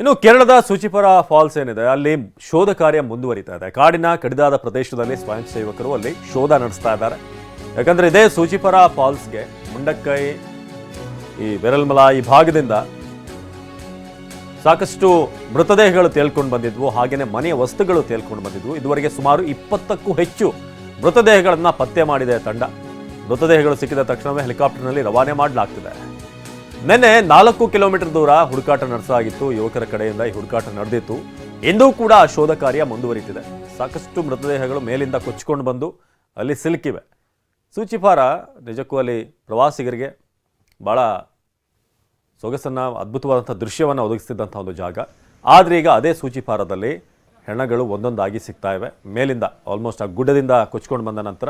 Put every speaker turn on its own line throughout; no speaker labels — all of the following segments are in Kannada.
ಇನ್ನು ಕೇರಳದ ಸೂಚಿಪರ ಫಾಲ್ಸ್ ಏನಿದೆ, ಅಲ್ಲಿ ಶೋಧ ಕಾರ್ಯ ಮುಂದುವರಿತಾ ಇದೆ. ಕಾಡಿನ ಕಡಿದಾದ ಪ್ರದೇಶದಲ್ಲಿ ಸ್ವಯಂ ಸೇವಕರು ಅಲ್ಲಿ ಶೋಧ ನಡೆಸ್ತಾ ಇದ್ದಾರೆ. ಯಾಕಂದ್ರೆ ಇದೇ ಸೂಚಿಪರ ಫಾಲ್ಸ್ಗೆ ಮುಂಡಕ್ಕೈ, ಈ ಬೆರಲ್ಮಲ ಈ ಭಾಗದಿಂದ ಸಾಕಷ್ಟು ಮೃತದೇಹಗಳು ತೇಲ್ಕೊಂಡು ಬಂದಿದ್ವು. ಹಾಗೆಯೇ ಮನೆಯ ವಸ್ತುಗಳು ತೇಲ್ಕೊಂಡು ಬಂದಿದ್ವು. ಇದುವರೆಗೆ ಸುಮಾರು ಇಪ್ಪತ್ತಕ್ಕೂ ಹೆಚ್ಚು ಮೃತದೇಹಗಳನ್ನು ಪತ್ತೆ ಮಾಡಿದೆ ತಂಡ. ಮೃತದೇಹಗಳು ಸಿಕ್ಕಿದ ತಕ್ಷಣವೇ ಹೆಲಿಕಾಪ್ಟರ್ನಲ್ಲಿ ರವಾನೆ ಮಾಡಲಾಗ್ತಿದೆ. ನಿನ್ನೆ ನಾಲ್ಕು ಕಿಲೋಮೀಟರ್ ದೂರ ಹುಡುಕಾಟ ನಡೆಸಲಾಗಿತ್ತು. ಯುವಕರ ಕಡೆಯಿಂದ ಈ ಹುಡುಕಾಟ ನಡೆದಿತ್ತು. ಎಂದೂ ಕೂಡ ಆ ಶೋಧ ಕಾರ್ಯ ಮುಂದುವರಿತಿದೆ. ಸಾಕಷ್ಟು ಮೃತದೇಹಗಳು ಮೇಲಿಂದ ಕೊಚ್ಚಿಕೊಂಡು ಬಂದು ಅಲ್ಲಿ ಸಿಲುಕಿವೆ. ಸೂಚಿಪಾರ ನಿಜಕ್ಕೂ ಅಲ್ಲಿ ಪ್ರವಾಸಿಗರಿಗೆ ಭಾಳ ಸೊಗಸನ್ನು, ಅದ್ಭುತವಾದಂಥ ದೃಶ್ಯವನ್ನು ಒದಗಿಸ್ತಿದ್ದಂಥ ಒಂದು ಜಾಗ. ಆದರೆ ಈಗ ಅದೇ ಸೂಚಿಪಾರದಲ್ಲಿ ಹೆಣಗಳು ಒಂದೊಂದಾಗಿ ಸಿಗ್ತಾ ಇವೆ. ಮೇಲಿಂದ ಆಲ್ಮೋಸ್ಟ್ ಆ ಗುಡ್ಡದಿಂದ ಕೊಚ್ಕೊಂಡು ಬಂದ ನಂತರ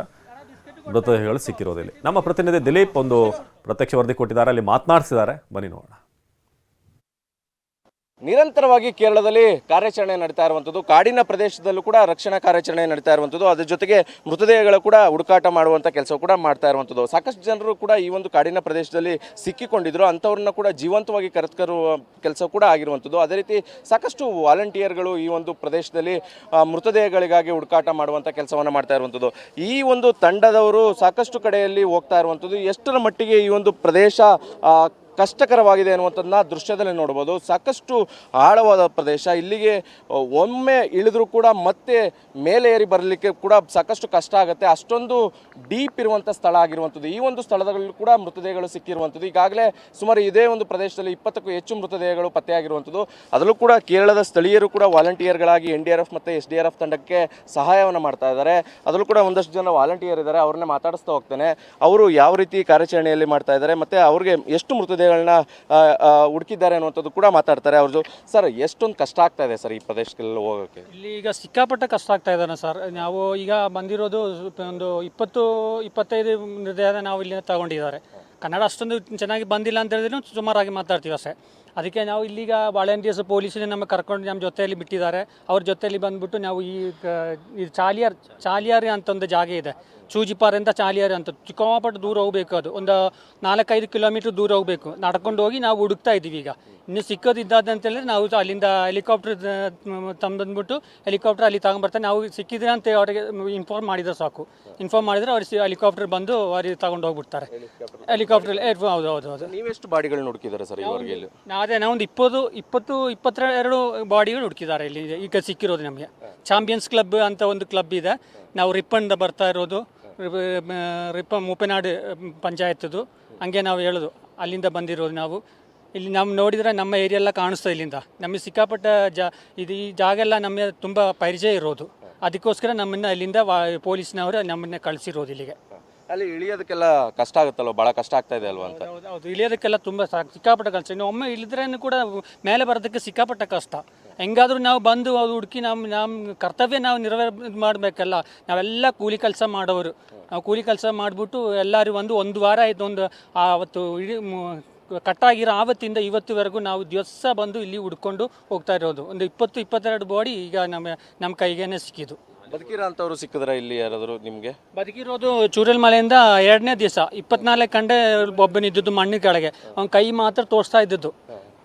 ಮೃತದೇಹಗಳು ಸಿಕ್ಕಿರೋದಿಲ್ಲ. ನಮ್ಮ ಪ್ರತಿನಿಧಿ ದಿಲೀಪ್ ಒಂದು ಪ್ರತ್ಯಕ್ಷ ವರದಿ ಕೊಟ್ಟಿದ್ದಾರೆ. ಅಲ್ಲಿ ಮಾತನಾಡಿಸಿದ್ದಾರೆ. ಬನ್ನಿ ನೋಡೋಣ.
ನಿರಂತರವಾಗಿ ಕೇರಳದಲ್ಲಿ ಕಾರ್ಯಾಚರಣೆ ನಡೀತಾ ಇರುವಂಥದ್ದು. ಕಾಡಿನ ಪ್ರದೇಶದಲ್ಲೂ ಕೂಡ ರಕ್ಷಣಾ ಕಾರ್ಯಾಚರಣೆ ನಡೀತಾ ಇರುವಂಥದ್ದು. ಅದ್ರ ಜೊತೆಗೆ ಮೃತದೇಹಗಳು ಕೂಡ ಹುಡುಕಾಟ ಮಾಡುವಂಥ ಕೆಲಸ ಕೂಡ ಮಾಡ್ತಾ ಇರುವಂಥದ್ದು. ಸಾಕಷ್ಟು ಜನರು ಕೂಡ ಈ ಒಂದು ಕಾಡಿನ ಪ್ರದೇಶದಲ್ಲಿ ಸಿಕ್ಕಿಕೊಂಡಿದ್ರು. ಅಂಥವ್ರನ್ನ ಕೂಡ ಜೀವಂತವಾಗಿ ಕರೆತರುವ ಕೆಲಸ ಕೂಡ ಆಗಿರುವಂಥದ್ದು. ಅದೇ ರೀತಿ ಸಾಕಷ್ಟು ವಾಲಂಟಿಯರ್ಗಳು ಈ ಒಂದು ಪ್ರದೇಶದಲ್ಲಿ ಮೃತದೇಹಗಳಿಗಾಗಿ ಹುಡುಕಾಟ ಮಾಡುವಂಥ ಕೆಲಸವನ್ನು ಮಾಡ್ತಾ ಇರುವಂಥದ್ದು. ಈ ಒಂದು ತಂಡದವರು ಸಾಕಷ್ಟು ಕಡೆಯಲ್ಲಿ ಹೋಗ್ತಾ ಇರುವಂಥದ್ದು. ಎಷ್ಟರ ಮಟ್ಟಿಗೆ ಈ ಒಂದು ಪ್ರದೇಶ ಕಷ್ಟಕರವಾಗಿದೆ ಅನ್ನುವಂಥದ್ದನ್ನ ದೃಶ್ಯದಲ್ಲಿ ನೋಡ್ಬೋದು. ಸಾಕಷ್ಟು ಆಳವಾದ ಪ್ರದೇಶ. ಇಲ್ಲಿಗೆ ಒಮ್ಮೆ ಇಳಿದ್ರೂ ಕೂಡ ಮತ್ತೆ ಮೇಲೆ ಏರಿ ಬರಲಿಕ್ಕೆ ಕೂಡ ಸಾಕಷ್ಟು ಕಷ್ಟ ಆಗುತ್ತೆ. ಅಷ್ಟೊಂದು ಡೀಪ್ ಇರುವಂಥ ಸ್ಥಳ ಆಗಿರುವಂಥದ್ದು. ಈ ಒಂದು ಸ್ಥಳದಲ್ಲಿ ಕೂಡ ಮೃತದೇಹಗಳು ಸಿಕ್ಕಿರುವಂಥದ್ದು. ಈಗಾಗಲೇ ಸುಮಾರು ಇದೇ ಒಂದು ಪ್ರದೇಶದಲ್ಲಿ ಇಪ್ಪತ್ತಕ್ಕೂ ಹೆಚ್ಚು ಮೃತದೇಹಗಳು ಪತ್ತೆಯಾಗಿರುವಂಥದ್ದು. ಅದರಲ್ಲೂ ಕೂಡ ಕೇರಳದ ಸ್ಥಳೀಯರು ಕೂಡ ವಾಲಂಟಿಯರ್ಗಳಾಗಿ ಎನ್ ಡಿ ಆರ್ ಎಫ್ ಮತ್ತು ಎಸ್ ಡಿ ಆರ್ ಎಫ್ ತಂಡಕ್ಕೆ ಸಹಾಯವನ್ನು ಮಾಡ್ತಾ ಇದ್ದಾರೆ. ಅದರಲ್ಲೂ ಕೂಡ ಒಂದಷ್ಟು ಜನ ವಾಲಂಟಿಯರ್ ಇದ್ದಾರೆ. ಅವ್ರನ್ನೇ ಮಾತಾಡಿಸ್ತಾ ಹೋಗ್ತೇನೆ. ಅವರು ಯಾವ ರೀತಿ ಕಾರ್ಯಾಚರಣೆಯಲ್ಲಿ ಮಾಡ್ತಾ ಇದ್ದಾರೆ ಮತ್ತು ಅವ್ರಿಗೆ ಎಷ್ಟು ಮೃತದೇಹಗಳನ್ನ ಆ, ಹುಡುಕಿದ್ದಾರೆ ಅನ್ನುವಂಥದ್ದು ಕೂಡ ಮಾತಾಡ್ತಾರೆ. ಅವ್ರದ್ದು ಸರ್ ಎಷ್ಟೊಂದು ಕಷ್ಟ ಆಗ್ತಾ ಇದೆ ಸರ್ ಈ ಪ್ರದೇಶಕ್ಕೆಲ್ಲ ಹೋಗೋಕ್ಕೆ
ಇಲ್ಲಿ ಈಗ ಸಿಕ್ಕಾಪಟ್ಟೆ ಕಷ್ಟ ಆಗ್ತಾ ಇದ್ದಾನೆ ಸರ್. ನಾವು ಈಗ ಬಂದಿರೋದು ಒಂದು ಇಪ್ಪತ್ತು ಇಪ್ಪತ್ತೈದು ನಿರ್ದಯದ ನಾವು ಇಲ್ಲಿ ತಗೊಂಡಿದ್ದಾರೆ. ಕನ್ನಡ ಅಷ್ಟೊಂದು ಚೆನ್ನಾಗಿ ಬಂದಿಲ್ಲ ಅಂತ ಹೇಳಿದ್ರೆ ಸುಮಾರಾಗಿ ಮಾತಾಡ್ತೀವಿ ಅಷ್ಟೇ. ಅದಕ್ಕೆ ನಾವು ಇಲ್ಲಿಗ ವಾಲಂಟಿಯರ್ಸ್ ಪೊಲೀಸರು ನಮ್ಮ ಕರ್ಕೊಂಡು ನಮ್ಮ ಜೊತೆಯಲ್ಲಿ ಬಿಟ್ಟಿದ್ದಾರೆ. ಅವ್ರ ಜೊತೆಯಲ್ಲಿ ಬಂದ್ಬಿಟ್ಟು ನಾವು ಈ ಚಾಲಿಯಾರ್ ಚಾಲಿಯಾರಿ ಅಂತ ಒಂದು ಜಾಗ ಇದೆ. ಚೂಜಿಪಾರಿಂದ ಚಾಲಿಯಾರ ಅಂತ. ಚಿಕ್ಕಪಟ್ಟು ದೂರ ಹೋಗ್ಬೇಕು ಅದು. ಒಂದು ನಾಲ್ಕೈದು ಕಿಲೋಮೀಟ್ರ್ ದೂರ ಹೋಗಬೇಕು. ನಡ್ಕೊಂಡು ಹೋಗಿ ನಾವು ಹುಡುಕ್ತಾ ಇದ್ದೀವಿ ಈಗ. ಇನ್ನು ಸಿಕ್ಕೋದಿದ್ದಾದ ಅಂತ ಹೇಳಿದ್ರೆ ನಾವು ಅಲ್ಲಿಂದ ಹೆಲಿಕಾಪ್ಟರ್ ತಂಬಂದ್ಬಿಟ್ಟು ಹೆಲಿಕಾಪ್ಟರ್ ಅಲ್ಲಿ ತಗೊಂಡ್ಬರ್ತಾರೆ. ನಾವು ಸಿಕ್ಕಿದ್ರೆ ಅಂತ ಅವರಿಗೆ ಇನ್ಫಾರ್ಮ್ ಮಾಡಿದ್ರೆ ಸಾಕು. ಇನ್ಫಾರ್ಮ್ ಮಾಡಿದ್ರೆ ಅವ್ರು ಹೆಲಿಕಾಪ್ಟರ್ ಬಂದು ಅವ್ರಿಗೆ ತಗೊಂಡು ಹೋಗ್ಬಿಡ್ತಾರೆ. ಹೆಲಿಕಾಪ್ಟರ್ ಹೌದು ಹೌದು ಹೌದು.
ನೀವೆಷ್ಟು ಬಾಡಿಗಳನ್ನ ಹುಡುಕಿದ್ದಾರೆ ಸರ್
ಅದೇ ನಾವೊಂದು ಇಪ್ಪತ್ತು ಇಪ್ಪತ್ತು ಇಪ್ಪತ್ತೆರಡು ಬಾಡಿಗಳು ಹುಡುಕಿದ್ದಾರೆ ಇಲ್ಲಿ. ಈಗ ಸಿಕ್ಕಿರೋದು ನಮಗೆ. ಚಾಂಪಿಯನ್ಸ್ ಕ್ಲಬ್ ಅಂತ ಒಂದು ಕ್ಲಬ್ ಇದೆ. ನಾವು ರಿಪ್ಪಂದ ಬರ್ತಾ ಇರೋದು. ರಿಪ- ರಿಪ್ಪ ಮೂಪೆನಾಡು ಪಂಚಾಯತ್ದು. ಹಂಗೆ ನಾವು ಹೇಳೋದು. ಅಲ್ಲಿಂದ ಬಂದಿರೋದು ನಾವು. ಇಲ್ಲಿ ನಮ್ಮ ನೋಡಿದರೆ ನಮ್ಮ ಏರಿಯಾ ಎಲ್ಲ ಕಾಣಿಸ್ತದೆ ಇಲ್ಲಿಂದ. ನಮಗೆ ಸಿಕ್ಕಾಪಟ್ಟ ಜಾ ಇದು ಈ ಜಾಗ ಎಲ್ಲ ನಮಗೆ ತುಂಬ ಪರಿಚಯ ಇರೋದು. ಅದಕ್ಕೋಸ್ಕರ ನಮ್ಮನ್ನು ಇಲ್ಲಿಂದ ವಾ ಪೊಲೀಸ್ನವರು ನಮ್ಮನ್ನ ಕಳಿಸಿರೋದು ಇಲ್ಲಿಗೆ.
ಅಲ್ಲಿ ಇಳಿಯೋದಕ್ಕೆಲ್ಲ ಕಷ್ಟ ಆಗುತ್ತಲ್ಲ ಭಾಳ ಕಷ್ಟ ಆಗ್ತಾ ಇದೆ ಅಲ್ವಾ ಅಂತ?
ಹೌದು ಹೌದು ಇಳಿಯೋದಕ್ಕೆಲ್ಲ ತುಂಬ ಸಿಕ್ಕಾಪಟ್ಟೆ ಸಿಕ್ಕಾಪಟ್ಟ ಕಷ್ಟ. ಇನ್ನು ಒಮ್ಮೆ ಇಳಿದ್ರೇನು ಕೂಡ ಮೇಲೆ ಬರೋದಕ್ಕೆ ಸಿಕ್ಕಾಪಟ್ಟ ಕಷ್ಟ. ಹೆಂಗಾದ್ರೂ ನಾವು ಬಂದು ಅದು ಹುಡುಕಿ ನಮ್ಮ ನಮ್ಮ ಕರ್ತವ್ಯ ನಾವು ನೆರವೇರ್ ಮಾಡಬೇಕಲ್ಲ. ನಾವೆಲ್ಲ ಕೂಲಿ ಕೆಲಸ ಮಾಡೋರು. ನಾವು ಕೂಲಿ ಕೆಲಸ ಮಾಡಿಬಿಟ್ಟು ಎಲ್ಲರೂ ಒಂದು ಒಂದು ವಾರ ಆಯ್ತು ಒಂದು ಆವತ್ತು ಇಡೀ ಕಟ್ಟಾಗಿರೋ ಆವತ್ತಿಂದ ಇವತ್ತುವರೆಗೂ ನಾವು ದಿವಸ ಬಂದು ಇಲ್ಲಿ ಹುಡ್ಕೊಂಡು ಹೋಗ್ತಾ ಇರೋದು. ಒಂದು ಇಪ್ಪತ್ತು ಇಪ್ಪತ್ತೆರಡು ಬಾಡಿ ಈಗ ನಮ್ಮ ನಮ್ಮ ಕೈಗೇನೆ ಸಿಕ್ಕಿದ್ದು.
ಬದುಕಿರೋ ಅಂಥವ್ರು ಸಿಕ್ಕಿದ್ರೆ ಇಲ್ಲಿ ಯಾರಾದರೂ ನಿಮಗೆ?
ಬದುಕಿರೋದು ಚೂರಲ್ ಮಲೆಯಿಂದ ಎರಡನೇ ದಿವಸ. ಇಪ್ಪತ್ನಾಲ್ಕು ಗಂಟೆ ಒಬ್ಬನಿದ್ದದ್ದು ಮಣ್ಣಿನ ಕೆಳಗೆ. ಅವ್ನ ಕೈ ಮಾತ್ರ ತೋರಿಸ್ತಾ ಇದ್ದದ್ದು.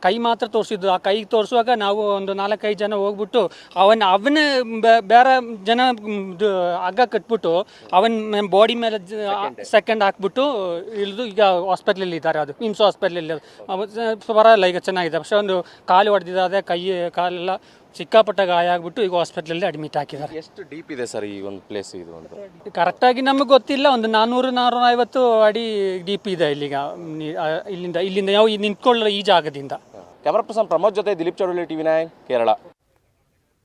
ಕೈ ಮಾತ್ರ ತೋರಿಸಿದ್ದು ಆ ಕೈ ತೋರಿಸುವಾಗ ನಾವು ಒಂದು ನಾಲ್ಕೈದು ಜನ ಹೋಗ್ಬಿಟ್ಟು ಅವನ ಅವನ ಬೇರೆ ಜನ ಹಗ್ಗ ಕಟ್ಬಿಟ್ಟು ಅವನ ಬಾಡಿ ಮೇಲೆ ಸೆಕೆಂಡ್ ಹಾಕ್ಬಿಟ್ಟು ಇಳಿದು ಈಗ ಹಾಸ್ಪಿಟ್ಲಲ್ಲಿ ಇದ್ದಾರೆ ಅದು. ನಿಮ್ಸ್ ಹಾಸ್ಪಿಟ್ಲಲ್ಲಿ ಪರವಾಗಿಲ್ಲ ಈಗ ಚೆನ್ನಾಗಿದೆ. ಪಕ್ಷ ಒಂದು ಕಾಲು ಹೊಡೆದಿದ್ದಾರೆ ಕೈ ಕಾಲೆಲ್ಲ ಸಿಕ್ಕಾಪಟ್ಟ ಗಾಯ ಆಗ್ಬಿಟ್ಟು ಈಗ ಹಾಸ್ಪಿಟ್ಲಲ್ಲಿ ಅಡ್ಮಿಟ್ ಹಾಕಿದ್ದಾರೆ.
ಎಷ್ಟು ಡೀಪ್ ಇದೆ ಸರ್ ಈ ಒಂದು ಪ್ಲೇಸ್ ಇದು ಅಂತ?
ಕರೆಕ್ಟಾಗಿ ನಮಗೆ ಗೊತ್ತಿಲ್ಲ. ಒಂದು ನಾನ್ನೂರು ನಾನ್ನೂರ ಐವತ್ತು ಅಡಿ ಡೀಪ್ ಇದೆ ಇಲ್ಲಿಗ. ಇಲ್ಲಿಂದ ಇಲ್ಲಿಂದ ಯಾವ ನಿಂತ್ಕೊಳ್ಳೋ ಈ ಜಾಗದಿಂದ.
ಕ್ಯಾಮರಾ ಪರ್ಸನ್ ಪ್ರಮೋದ್ ಜೊತೆ ದಿಲೀಪ್ ಚೌಡಳ್ಳಿ ಟಿವಿ ನೈನ್ ಕೇರಳ